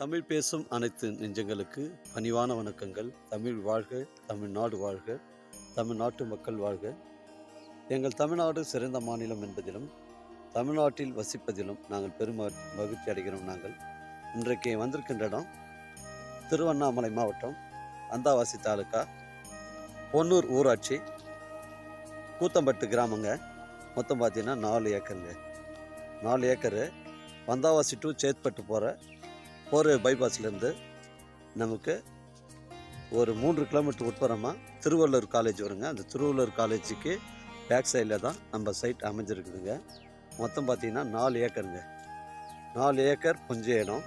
தமிழ் பேசும் அனைத்து நெஞ்சங்களுக்கு பணிவான வணக்கங்கள். தமிழ் வாழ்க தமிழ்நாடு வாழ்க தமிழ்நாட்டு மக்கள் வாழ்க. எங்கள் தமிழ்நாடு சிறந்த மாநிலம் என்பதிலும் தமிழ்நாட்டில் வசிப்பதிலும் நாங்கள் பெரும் மகிழ்ச்சி அடைகிறோம் நாங்கள். இன்றைக்கு வந்திருக்கின்ற இடம் திருவண்ணாமலை மாவட்டம் அந்தாவாசி தாலுக்கா பொன்னூர் ஊராட்சி கூத்தம்பட்டு கிராமங்க. மொத்தம் பார்த்தீங்கன்னா நாலு ஏக்கருங்க. நாலு ஏக்கரு வந்தாவாசி டு சேத்பட்டு போகிற போகிற பைபாஸ்லேருந்து நமக்கு ஒரு மூன்று கிலோமீட்டர் உட்புறமாக திருவள்ளூர் காலேஜ் வருங்க. அந்த திருவள்ளூர் காலேஜுக்கு பேக் சைடில் தான் நம்ம சைட் அமைஞ்சிருக்குதுங்க. மொத்தம் பார்த்திங்கன்னா நாலு ஏக்கருங்க நாலு ஏக்கர் கொஞ்சம் இடம்.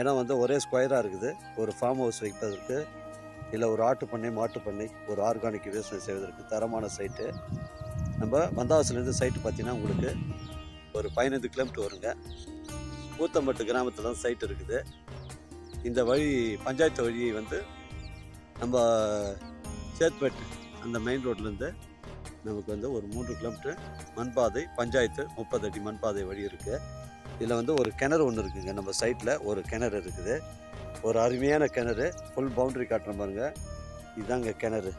இடம் வந்து ஒரே ஸ்கொயராக இருக்குது. ஒரு ஃபார்ம் ஹவுஸ் வைப்பதற்கு இல்லை ஒரு ஆட்டு பண்ணை மாட்டு பண்ணை ஒரு ஆர்கானிக் விவசாயம் செய்வதற்கு தரமான சைட்டு நம்ம வந்தாவாசிலேருந்து சைட்டு பார்த்தீங்கன்னா உங்களுக்கு ஒரு பதினைந்து கிலோமீட்டர் வருங்க. கூத்தம்பட்டு கிராமத்தில் தான் சைட் இருக்குது. இந்த வழி பஞ்சாயத்து வழி வந்து நம்ம சேத்பேட் அந்த மெயின் ரோட்லேருந்து நமக்கு வந்து ஒரு மூன்று கிலோமீட்டர் மண்பாதை பஞ்சாயத்து முப்பது அடி மண்பாதை வழி இருக்குது இதில் வந்து ஒரு கிணறு ஒன்று இருக்குங்க. நம்ம சைட்டில் ஒரு கிணறு இருக்குது. ஒரு அருமையான கிணறு ஃபுல் பவுண்ட்ரி காட்டுற பாருங்க. இதுதாங்க கிணறு.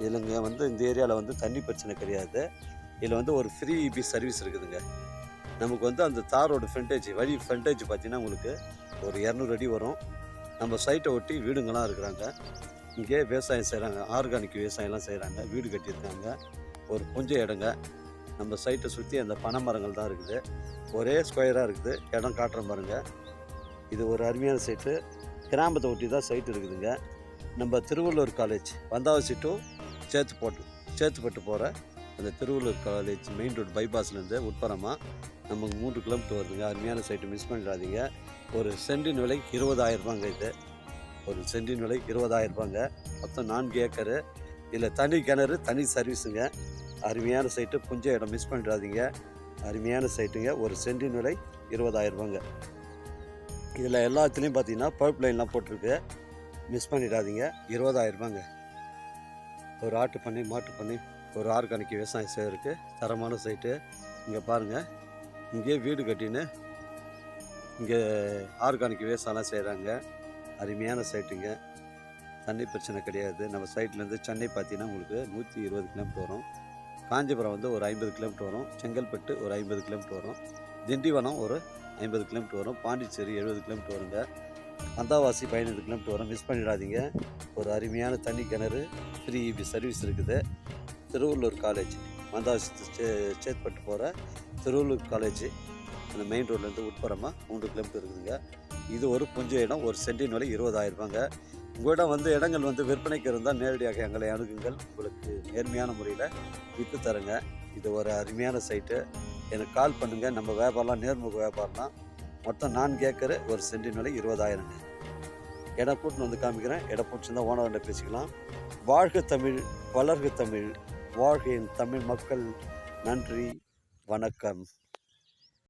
இதில் வந்து இந்த ஏரியாவில் வந்து தண்ணி பிரச்சனை கிடையாது. இதில் வந்து ஒரு ஃப்ரீ இபி சர்வீஸ் இருக்குதுங்க. நமக்கு வந்து அந்த தாரோட ஃப்ரண்டேஜ் வழி ஃப்ரண்டேஜ் பார்த்தீங்கன்னா உங்களுக்கு ஒரு இரநூறு அடி வரும். நம்ம சைட்டை ஒட்டி வீடுங்களாம் இருக்கிறாங்க. இங்கே விவசாயம் செய்கிறாங்க ஆர்கானிக் விவசாயம்லாம் செய்கிறாங்க வீடு கட்டியிருக்காங்க. ஒரு கொஞ்சம் இடங்க. நம்ம சைட்டை சுற்றி அந்த பனை மரங்கள் தான் இருக்குது. ஒரே ஸ்கொயராக இருக்குது. இடம் காட்டுற பாருங்க. இது ஒரு அருமையான சைட்டு கிராமத்தை ஒட்டி தான் சைட் இருக்குதுங்க. நம்ம திருவள்ளூர் காலேஜ் வந்தாவசி டு சேத்துப்பட்டு சேத்துப்பட்டு போகிற அந்த திருவள்ளூர் காலேஜ் மெயின் ரோடு பைபாஸ்லேருந்து உட்புறமாக நமக்கு மூன்று கிலோமீட்டர் வருதுங்க. அருமையான சைட்டு மிஸ் பண்ணிடாதீங்க. ஒரு சென்டின் விலை இருபதாயிரம் ரூபாங்க இது. ஒரு சென்டின் விலை இருபதாயிரம் ரூபாங்க. மொத்தம் நான்கு ஏக்கரு. இதில் தனி கிணறு தனி சர்வீஸுங்க அருமையான சைட்டு புஞ்ச இடம் மிஸ் பண்ணிடாதீங்க. அருமையான சைட்டுங்க ஒரு சென்டின் விலை இருபதாயிரம் ரூபாங்க. இதில் எல்லாத்துலேயும் பார்த்தீங்கன்னா பைப் லைன்லாம் போட்டிருக்கு. மிஸ் பண்ணிடாதீங்க. இருபதாயிரம் ரூபாங்க. ஒரு ஆட்டு பண்ணை மாட்டு பண்ணை ஒரு ஆர்கானிக் விவசாயம் செய்யறதுக்கு தரமான சைட்டு இங்கே பாருங்கள் இங்கேயே வீடு கட்டின்னு இங்கே ஆர்கானிக் விவசாயம்லாம் செய்கிறாங்க அருமையான சைட்டுங்க தண்ணி பிரச்சனை கிடையாது. நம்ம சைட்லேருந்து சென்னை பார்த்தீங்கன்னா உங்களுக்கு நூற்றி இருபது கிலோமீட்டர் வரும். காஞ்சிபுரம் வந்து ஒரு ஐம்பது கிலோமீட்டர் வரும். செங்கல்பட்டு ஒரு ஐம்பது கிலோமீட்டர் வரும். திண்டிவனம் ஒரு ஐம்பது கிலோமீட்டர் வரும். பாண்டிச்சேரி எழுபது கிலோமீட்டர் வருங்க. அந்தாவாசி பதினைந்து கிலோமீட்டர் வரும். மிஸ் பண்ணிடாதீங்க. ஒரு அருமையான தண்ணி கிணறு ஃப்ரீ இபி சர்வீஸ் இருக்குது. திருவள்ளூர் காலேஜ் வந்தாவாசி சே சேத்பட்டு போகிற திருவள்ளூர் காலேஜ் அந்த மெயின் ரோட்லேருந்து உட்புறமாக மூன்று கிலோமீட்டர் இருக்குதுங்க. இது ஒரு புஞ்ச இடம் ஒரு சென்டின் விலை இருபதாயிரம் ரூபாங்க. உங்களிடம் வந்து இடங்கள் வந்து விற்பனைக்கு இருந்தால் நேரடியாக எங்களை அணுகுங்கள். உங்களுக்கு நேர்மையான முறையில் விற்று தரேங்க. இது ஒரு அருமையான சைட்டு எனக்கு கால் பண்ணுங்கள் நம்ம வியாபாரம்லாம் நேர்முக வியாபாரம்லாம் மொத்தம் நான்கு ஏக்கரு ஒரு சென்டின் விலை இருபதாயிரங்க இடம் கூட்டின்னு வந்து காமிக்கிறேன். இடம் பிடிச்சிருந்தா ஓனர்கிட்ட பேசிக்கலாம். வாழ்க தமிழ் வளர்க தமிழ். வாழ்க என் தமிழ் மக்கள் நன்றி வணக்கம்.